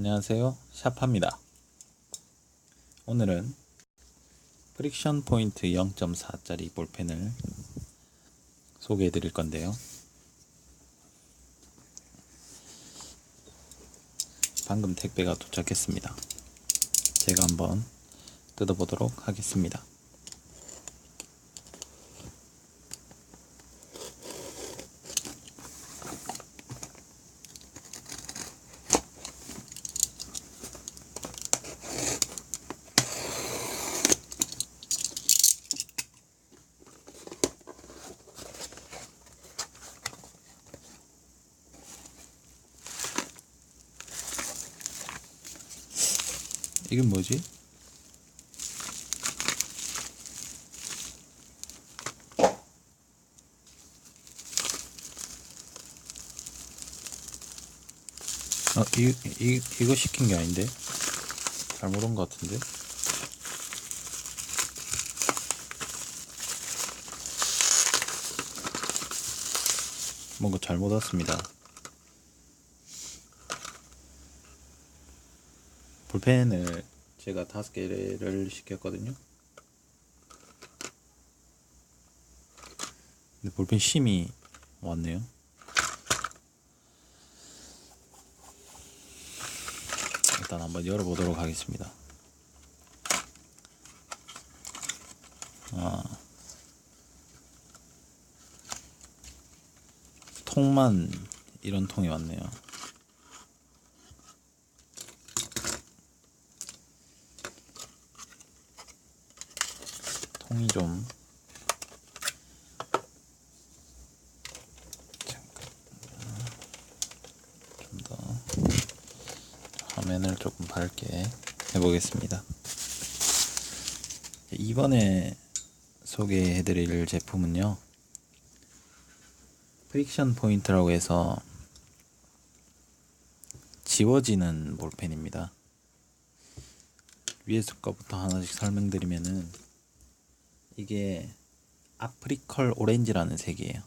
안녕하세요. 샤파입니다. 오늘은 프릭션 포인트 0.4짜리 볼펜을 소개해 드릴 건데요. 방금 택배가 도착했습니다. 제가 한번 뜯어 보도록 하겠습니다. 이건 뭐지? 어, 이, 이, 이거 시킨 게 아닌데? 잘못 온 것 같은데? 뭔가 잘못 왔습니다. 볼펜을 제가 다섯 개를 시켰거든요. 근데 볼펜 심이 왔네요. 일단 한번 열어보도록 하겠습니다. 아, 통만 이런 통이 왔네요. 통이 좀 화면을 조금 밝게 해보겠습니다. 이번에 소개해드릴 제품은요. 프릭션 포인트라고 해서 지워지는 볼펜입니다. 위에서 거부터 하나씩 설명드리면은 이게 아프리컬 오렌지라는 색이에요.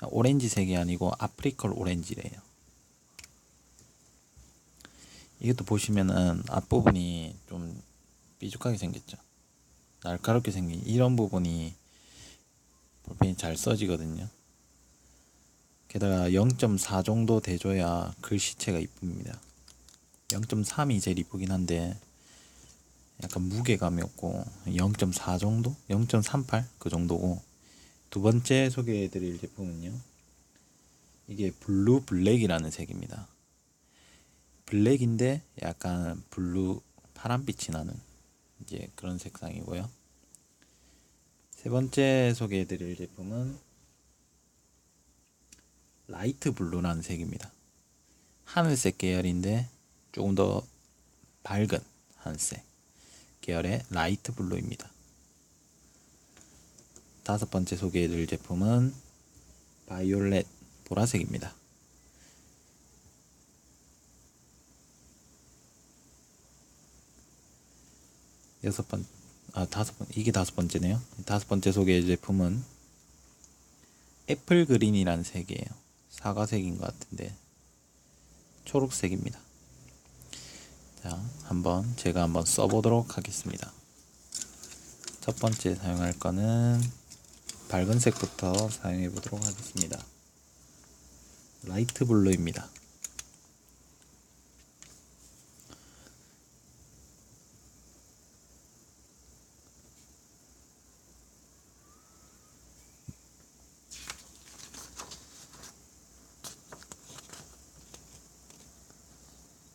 아, 오렌지 색이 아니고 아프리컬 오렌지래요. 이것도 보시면은 앞부분이 좀 삐죽하게 생겼죠. 날카롭게 생긴 이런 부분이 볼펜이 잘 써지거든요. 게다가 0.4 정도 돼줘야 글씨체가 이쁩니다. 0.3이 제일 이쁘긴 한데 약간 무게감이 없고 0.4 정도? 0.38 그 정도고 두 번째 소개해드릴 제품은요. 이게 블루 블랙이라는 색입니다. 블랙인데 약간 블루 파란빛이 나는 이제 그런 색상이고요. 세 번째 소개해드릴 제품은 라이트 블루라는 색입니다. 하늘색 계열인데 조금 더 밝은 하늘색 계열의 라이트 블루입니다. 다섯 번째 소개해드릴 제품은 바이올렛 보라색입니다. 여섯 번, 아 다섯 번, 이게 다섯 번째네요. 다섯 번째 소개해드릴 제품은 애플 그린이라는 색이에요. 사과색인 것 같은데 초록색입니다. 자, 한번 제가 한번 써보도록 하겠습니다. 첫 번째 사용할 거는 밝은 색부터 사용해 보도록 하겠습니다. 라이트 블루입니다.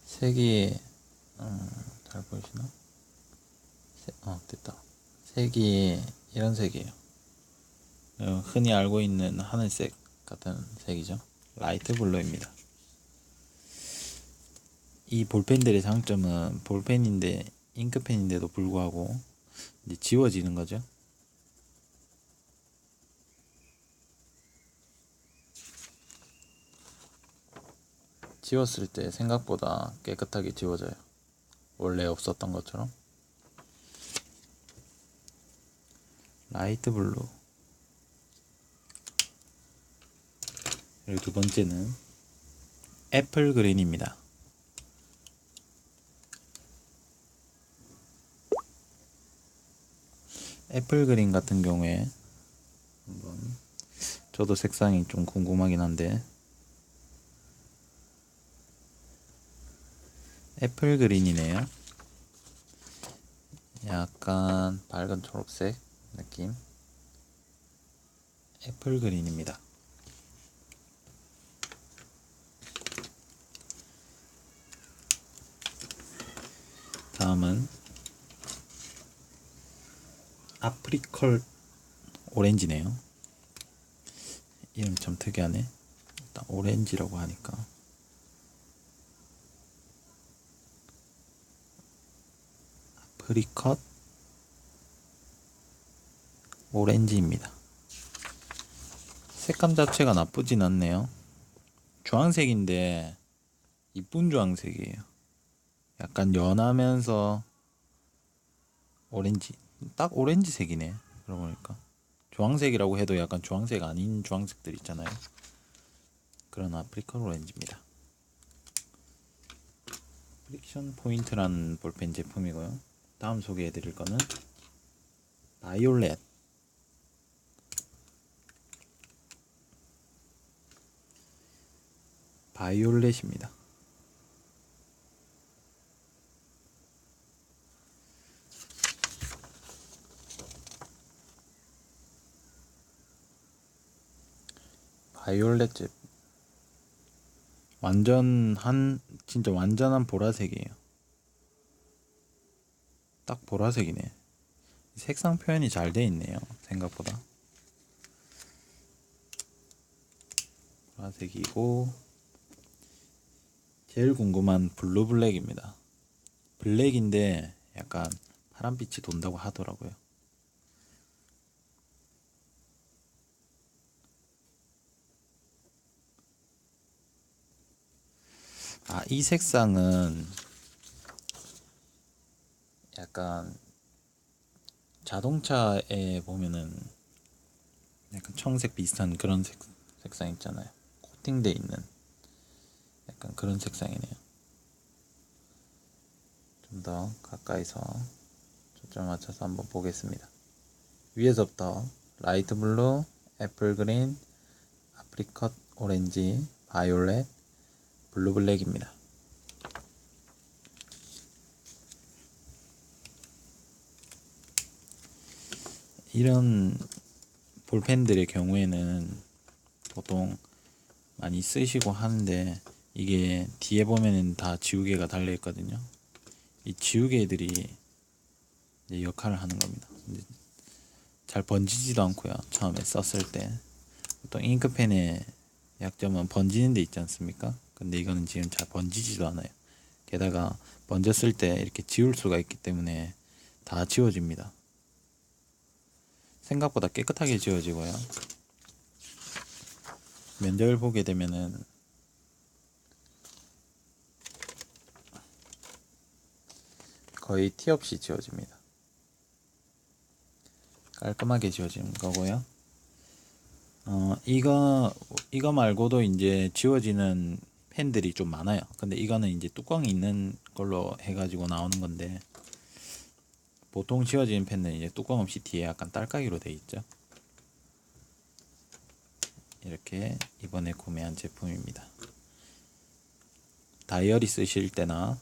색이 음, 잘 보이시나? 세, 어, 됐다. 색이 이런 색이에요. 어, 흔히 알고 있는 하늘색 같은 색이죠. 라이트 블루입니다. 이 볼펜들의 장점은 볼펜인데 잉크펜인데도 불구하고 이제 지워지는 거죠. 지웠을 때 생각보다 깨끗하게 지워져요. 원래 없었던 것처럼 라이트 블루 그리고 두 번째는 애플 그린입니다. 애플 그린 같은 경우에 한번 저도 색상이 좀 궁금하긴 한데 애플 그린이네요. 약간 밝은 초록색 느낌. 애플 그린입니다. 다음은 아프리컬 오렌지네요. 이름 참 특이하네. 일단 오렌지라고 하니까. 프리컷 오렌지입니다. 색감 자체가 나쁘진 않네요. 주황색인데 이쁜 주황색이에요. 약간 연하면서 오렌지 딱 오렌지색이네. 그러고 보니까 주황색이라고 해도 약간 주황색 아닌 주황색들 있잖아요. 그런 아프리카 오렌지입니다. 프릭션 포인트라는 볼펜 제품이고요. 다음 소개해 드릴 거는 바이올렛 바이올렛입니다. 바이올렛 제 완전한 진짜 완전한 보라색이에요. 딱 보라색이네. 색상 표현이 잘 돼 있네요. 생각보다. 보라색이고 제일 궁금한 블루 블랙입니다. 블랙인데 약간 파란빛이 돈다고 하더라고요. 아, 이 색상은 약간 자동차에 보면은 약간 청색 비슷한 그런 색, 색상 있잖아요. 코팅돼 있는 약간 그런 색상이네요. 좀 더 가까이서 초점 맞춰서 한번 보겠습니다. 위에서부터 라이트 블루, 애플 그린, 아프리컷 오렌지, 바이올렛, 블루 블랙입니다. 이런 볼펜들의 경우에는 보통 많이 쓰시고 하는데 이게 뒤에 보면은 다 지우개가 달려 있거든요. 이 지우개들이 이제 역할을 하는 겁니다. 이제 잘 번지지도 않고요. 처음에 썼을 때 보통 잉크펜의 약점은 번지는 데 있지 않습니까? 근데 이거는 지금 잘 번지지도 않아요. 게다가 번졌을 때 이렇게 지울 수가 있기 때문에 다 지워집니다. 생각보다 깨끗하게 지워지고요. 면적을 보게 되면은 거의 티 없이 지워집니다. 깔끔하게 지워지는 거고요. 어, 이거, 이거 말고도 이제 지워지는 펜들이 좀 많아요. 근데 이거는 이제 뚜껑이 있는 걸로 해가지고 나오는 건데, 보통 지워지는 펜은 이제 뚜껑 없이 뒤에 약간 딸깍이로 되어 있죠. 이렇게 이번에 구매한 제품입니다. 다이어리 쓰실 때나,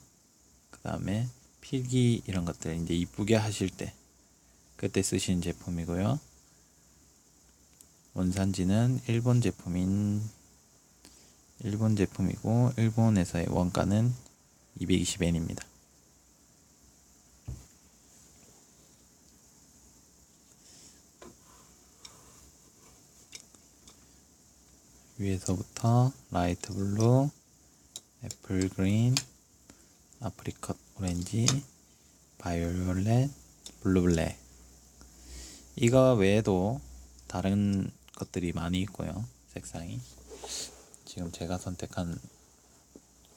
그 다음에 필기 이런 것들 이제 이쁘게 하실 때, 그때 쓰신 제품이고요. 원산지는 일본 제품인 일본 제품이고 일본에서의 원가는 220엔입니다. 위에서부터 라이트 블루, 애플 그린, 아프리컷 오렌지, 바이올렛, 블루 블랙 이거 외에도 다른 것들이 많이 있고요. 색상이. 지금 제가 선택한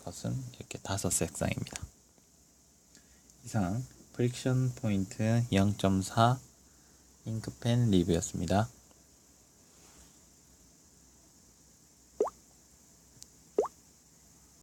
것은 이렇게 다섯 색상입니다. 이상 프릭션 포인트 0.4 잉크펜 리뷰였습니다.